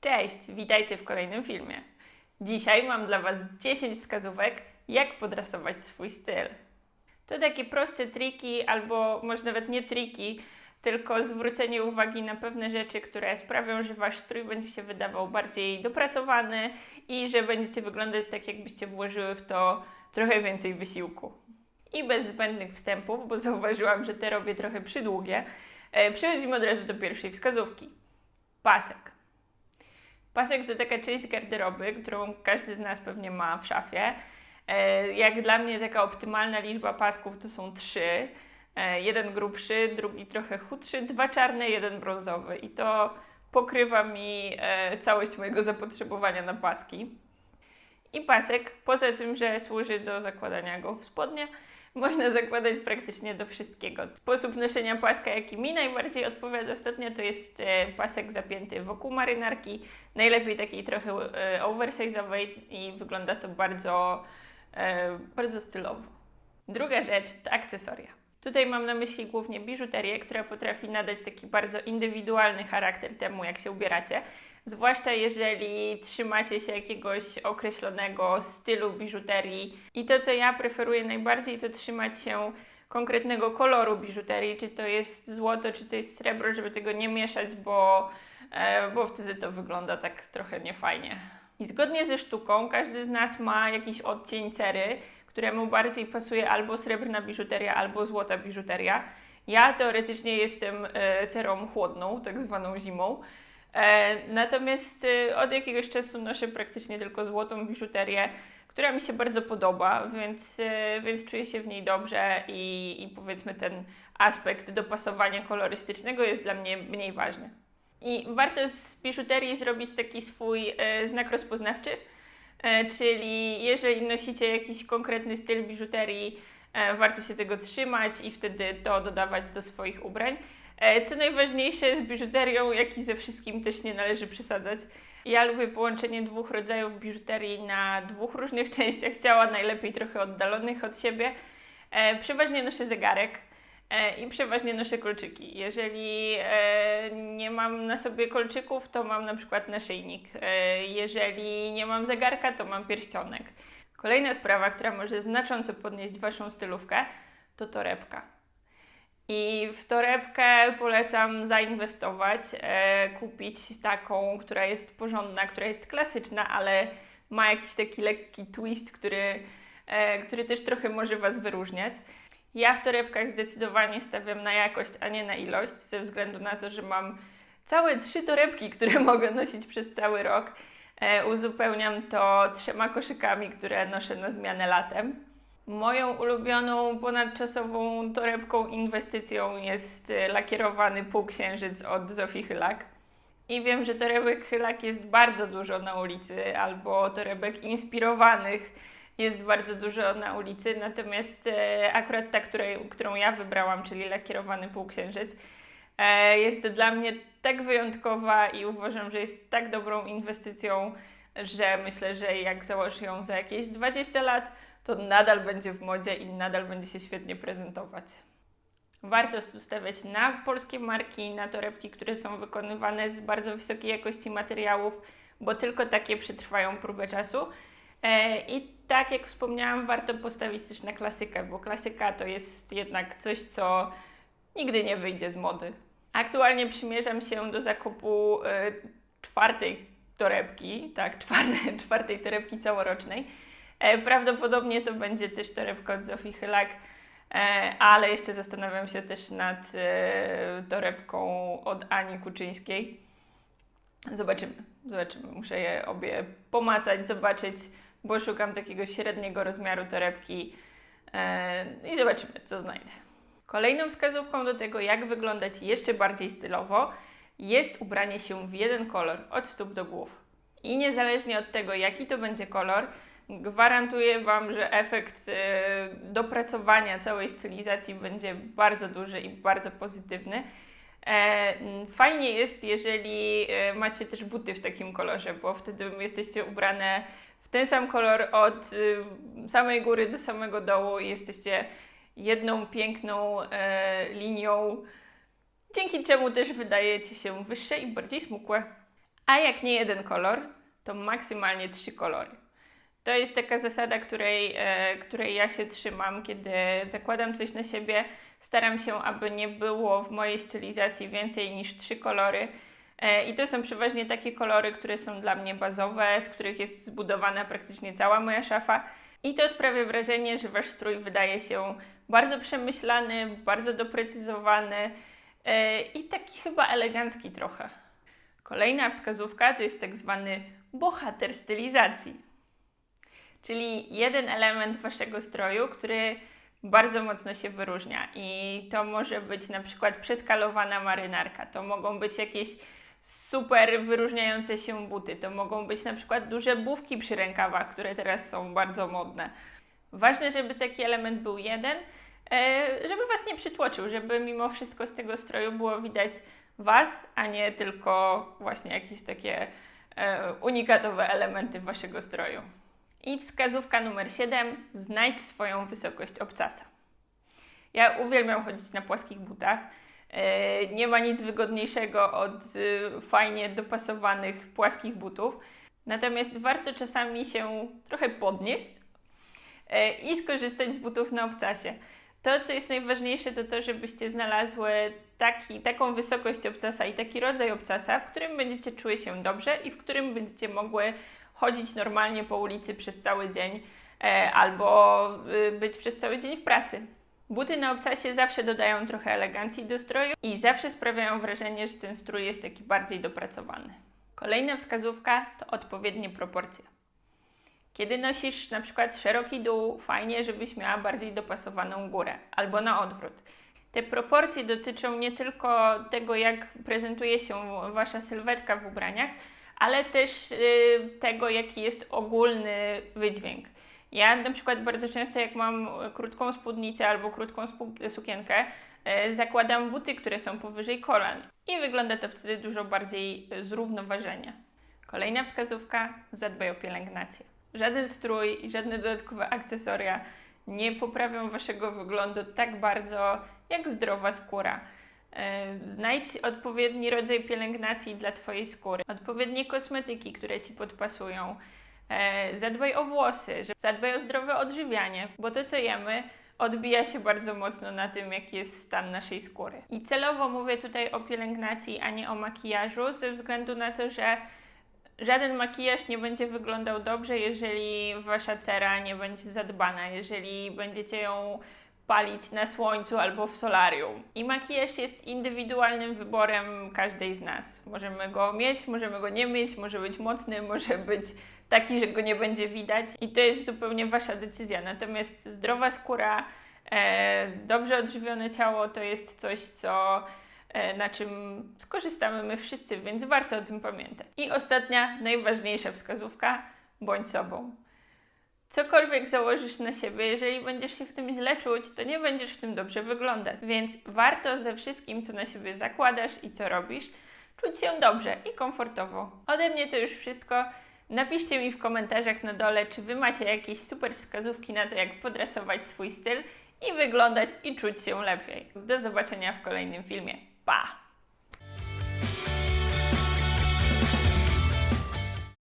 Cześć, witajcie w kolejnym filmie. Dzisiaj mam dla Was 10 wskazówek, jak podrasować swój styl. To takie proste triki, albo może nawet nie triki, tylko zwrócenie uwagi na pewne rzeczy, które sprawią, że Wasz strój będzie się wydawał bardziej dopracowany i że będziecie wyglądać tak, jakbyście włożyły w to trochę więcej wysiłku. I bez zbędnych wstępów, bo zauważyłam, że te robię trochę przydługie, e, przechodzimy od razu do pierwszej wskazówki. Pasek. Pasek to taka część garderoby, którą każdy z nas pewnie ma w szafie. E, Jak dla mnie taka optymalna liczba pasków to są trzy. E, Jeden grubszy, drugi trochę chudszy, dwa czarne, jeden brązowy. I to pokrywa mi e, całość mojego zapotrzebowania na paski. I pasek, poza tym, że służy do zakładania go w spodnie, można zakładać praktycznie do wszystkiego. Sposób noszenia paska, jaki mi najbardziej odpowiada ostatnio, to jest e, pasek zapięty wokół marynarki, najlepiej takiej trochę e, oversize'owej i wygląda to bardzo, e, bardzo stylowo. Druga rzecz to akcesoria. Tutaj mam na myśli głównie biżuterię, która potrafi nadać taki bardzo indywidualny charakter temu, jak się ubieracie. Zwłaszcza jeżeli trzymacie się jakiegoś określonego stylu biżuterii. I to, co ja preferuję najbardziej, to trzymać się konkretnego koloru biżuterii, czy to jest złoto, czy to jest srebro, żeby tego nie mieszać, bo, e, bo wtedy to wygląda tak trochę niefajnie. I zgodnie ze sztuką, każdy z nas ma jakiś odcień cery, któremu bardziej pasuje albo srebrna biżuteria, albo złota biżuteria. Ja teoretycznie jestem e, cerą chłodną, tak zwaną zimą. E, natomiast e, od jakiegoś czasu noszę praktycznie tylko złotą biżuterię, która mi się bardzo podoba, więc, e, więc czuję się w niej dobrze i, i powiedzmy ten aspekt dopasowania kolorystycznego jest dla mnie mniej ważny. I warto z biżuterii zrobić taki swój e, znak rozpoznawczy, e, czyli jeżeli nosicie jakiś konkretny styl biżuterii, warto się tego trzymać i wtedy to dodawać do swoich ubrań. E, Co najważniejsze, z biżuterią, jak i ze wszystkim też nie należy przesadzać. Ja lubię połączenie dwóch rodzajów biżuterii na dwóch różnych częściach ciała, najlepiej trochę oddalonych od siebie. E, Przeważnie noszę zegarek e, i przeważnie noszę kolczyki. Jeżeli e, nie mam na sobie kolczyków, to mam na przykład naszyjnik. E, Jeżeli nie mam zegarka, to mam pierścionek. Kolejna sprawa, która może znacząco podnieść Waszą stylówkę, to torebka. I w torebkę polecam zainwestować, e, kupić taką, która jest porządna, która jest klasyczna, ale ma jakiś taki lekki twist, który, e, który też trochę może Was wyróżniać. Ja w torebkach zdecydowanie stawiam na jakość, a nie na ilość, ze względu na to, że mam całe trzy torebki, które mogę nosić przez cały rok. E, uzupełniam to trzema koszykami, które noszę na zmianę latem. Moją ulubioną ponadczasową torebką inwestycją jest e, lakierowany półksiężyc od Zofii Chylak. I wiem, że torebek Chylak jest bardzo dużo na ulicy, albo torebek inspirowanych jest bardzo dużo na ulicy, natomiast e, akurat ta, której, którą ja wybrałam, czyli lakierowany półksiężyc, jest dla mnie tak wyjątkowa i uważam, że jest tak dobrą inwestycją, że myślę, że jak założę ją za jakieś 20 lat, to nadal będzie w modzie i nadal będzie się świetnie prezentować. Warto stawiać na polskie marki, na torebki, które są wykonywane z bardzo wysokiej jakości materiałów, bo tylko takie przetrwają próbę czasu. E, I tak jak wspomniałam, warto postawić też na klasykę, bo klasyka to jest jednak coś, co nigdy nie wyjdzie z mody. Aktualnie przymierzam się do zakupu e, czwartej torebki, tak, czwartej, czwartej torebki całorocznej. E, Prawdopodobnie to będzie też torebka od Zofii Chylak, e, ale jeszcze zastanawiam się też nad torebką od Ani Kuczyńskiej. Zobaczymy, zobaczymy. Muszę je obie pomacać, zobaczyć, bo szukam takiego średniego rozmiaru torebki i zobaczymy, co znajdę. Kolejną wskazówką do tego, jak wyglądać jeszcze bardziej stylowo, jest ubranie się w jeden kolor od stóp do głów. I niezależnie od tego, jaki to będzie kolor, gwarantuję Wam, że efekt e, dopracowania całej stylizacji będzie bardzo duży i bardzo pozytywny. E, Fajnie jest, jeżeli e, macie też buty w takim kolorze, bo wtedy jesteście ubrane w ten sam kolor od y, samej góry do samego dołu i jesteście jedną piękną e, linią, dzięki czemu też wydajecie się wyższe i bardziej smukłe. A jak nie jeden kolor, to maksymalnie trzy kolory. To jest taka zasada, której, e, której ja się trzymam, kiedy zakładam coś na siebie. Staram się, aby nie było w mojej stylizacji więcej niż trzy kolory. E, I to są przeważnie takie kolory, które są dla mnie bazowe, z których jest zbudowana praktycznie cała moja szafa. I to sprawia wrażenie, że wasz strój wydaje się bardzo przemyślany, bardzo doprecyzowany e, i taki chyba elegancki trochę. Kolejna wskazówka to jest tak zwany bohater stylizacji, czyli jeden element waszego stroju, który bardzo mocno się wyróżnia. I to może być na przykład przeskalowana marynarka, to mogą być jakieś super wyróżniające się buty, to mogą być na przykład duże bufki przy rękawach, które teraz są bardzo modne. Ważne, żeby taki element był jeden, e, żeby Was nie przytłoczył, żeby mimo wszystko z tego stroju było widać Was, a nie tylko właśnie jakieś takie e, unikatowe elementy Waszego stroju. I wskazówka numer 7. Znajdź swoją wysokość obcasa. Ja uwielbiam chodzić na płaskich butach. E, Nie ma nic wygodniejszego od fajnie dopasowanych płaskich butów. Natomiast warto czasami się trochę podnieść i skorzystać z butów na obcasie. To, co jest najważniejsze, to to, żebyście znalazły taki, taką wysokość obcasa i taki rodzaj obcasa, w którym będziecie czuły się dobrze i w którym będziecie mogły chodzić normalnie po ulicy przez cały dzień e, albo y, być przez cały dzień w pracy. Buty na obcasie zawsze dodają trochę elegancji do stroju i zawsze sprawiają wrażenie, że ten strój jest taki bardziej dopracowany. Kolejna wskazówka to odpowiednie proporcje. Kiedy nosisz na przykład szeroki dół, fajnie, żebyś miała bardziej dopasowaną górę, albo na odwrót. Te proporcje dotyczą nie tylko tego, jak prezentuje się wasza sylwetka w ubraniach, ale też y, tego, jaki jest ogólny wydźwięk. Ja na przykład bardzo często, jak mam krótką spódnicę albo krótką sukienkę, e, zakładam buty, które są powyżej kolan i wygląda to wtedy dużo bardziej zrównoważenie. Kolejna wskazówka: zadbaj o pielęgnację. Żaden strój i żadne dodatkowe akcesoria nie poprawią waszego wyglądu tak bardzo jak zdrowa skóra. E, Znajdź odpowiedni rodzaj pielęgnacji dla Twojej skóry, odpowiednie kosmetyki, które Ci podpasują. E, Zadbaj o włosy, zadbaj o zdrowe odżywianie, bo to, co jemy, odbija się bardzo mocno na tym, jaki jest stan naszej skóry. I celowo mówię tutaj o pielęgnacji, a nie o makijażu, ze względu na to, że żaden makijaż nie będzie wyglądał dobrze, jeżeli wasza cera nie będzie zadbana, jeżeli będziecie ją palić na słońcu albo w solarium. I makijaż jest indywidualnym wyborem każdej z nas. Możemy go mieć, możemy go nie mieć, może być mocny, może być taki, że go nie będzie widać i to jest zupełnie wasza decyzja. Natomiast zdrowa skóra, e, dobrze odżywione ciało to jest coś, co na czym skorzystamy my wszyscy, więc warto o tym pamiętać. I ostatnia, najważniejsza wskazówka: bądź sobą. Cokolwiek założysz na siebie, jeżeli będziesz się w tym źle czuć, to nie będziesz w tym dobrze wyglądać. Więc warto ze wszystkim, co na siebie zakładasz i co robisz, czuć się dobrze i komfortowo. Ode mnie to już wszystko. Napiszcie mi w komentarzach na dole, czy Wy macie jakieś super wskazówki na to, jak podrasować swój styl i wyglądać i czuć się lepiej. Do zobaczenia w kolejnym filmie. bah